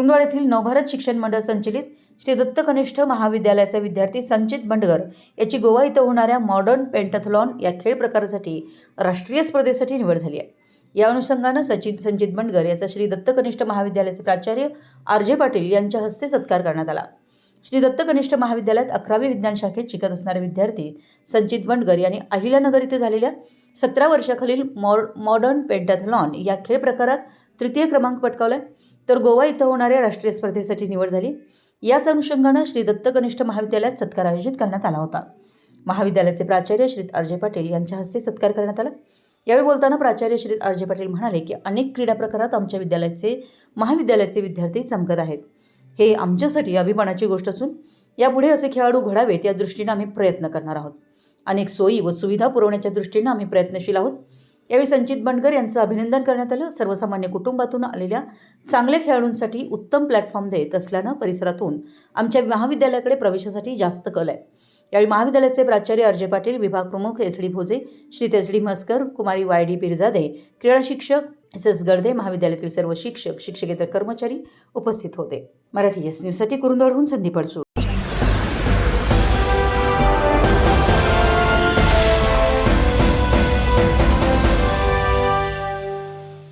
कुरुंदवाड येथील नवभारत शिक्षण मंडळ संचलित श्री दत्तकनिष्ठ महाविद्यालयाचा विद्यार्थी संचित बंडगर याची गोवा इथं होणाऱ्या मॉडर्न पेंटाथलॉन या खेळ प्रकारासाठी राष्ट्रीय स्पर्धेसाठी निवड झाली आहे. या अनुषंगानं सचित संचित बंडगर याचा श्री दत्तकनिष्ठ महाविद्यालयाचे प्राचार्य आर जे पाटील यांच्या हस्ते सत्कार करण्यात आला. श्री दत्तकनिष्ठ महाविद्यालयात अकरावी विज्ञान शाखेत शिकत असणारे विद्यार्थी संचित बंडगर यांनी अहिल्यानगर इथे झालेल्या सतरा वर्षाखालील मॉड मॉडर्न पेंटाथलॉन या खेळ प्रकारात तृतीय क्रमांक पटकावला तर गोवा इथं होणाऱ्या राष्ट्रीय स्पर्धेसाठी निवड झाली. याच अनुषंगानं श्री दत्त कनिष्ठ महाविद्यालयात सत्कार आयोजित करण्यात आला होता. महाविद्यालयाचे प्राचार्य श्री आरजे पाटील यांच्या हस्ते सत्कार करण्यात आला. यावेळी बोलताना प्राचार्य श्री आरजे पाटील म्हणाले की अनेक क्रीडा प्रकारात आमच्या विद्यालयाचे महाविद्यालयाचे विद्यार्थी चमकत आहेत. हे आमच्यासाठी अभिमानाची गोष्ट असून यापुढे असे खेळाडू घडावेत या दृष्टीनं आम्ही प्रयत्न करणार आहोत. अनेक सोयी व सुविधा पुरवण्याच्या दृष्टीनं आम्ही प्रयत्नशील आहोत. यावेळी संचित बंडकर यांचं अभिनंदन करण्यात आलं. सर्वसामान्य कुटुंबातून आलेल्या चांगल्या खेळाडूंसाठी उत्तम प्लॅटफॉर्म देत असल्यानं परिसरातून आमच्या महाविद्यालयाकडे प्रवेशासाठी जास्त कल आहे. यावेळी महाविद्यालयाचे प्राचार्य अर्जय पाटील विभाग प्रमुख S D Bhoje Shri S D Mhaskar कुमारी वाय डी पिरजादे क्रीडा शिक्षक एस एस गर्दे महाविद्यालयातील सर्व शिक्षक शिक्षकेतर कर्मचारी उपस्थित होते. मराठी एस न्यूजसाठी कुरुंदवाडहून संदीप अडसूळ.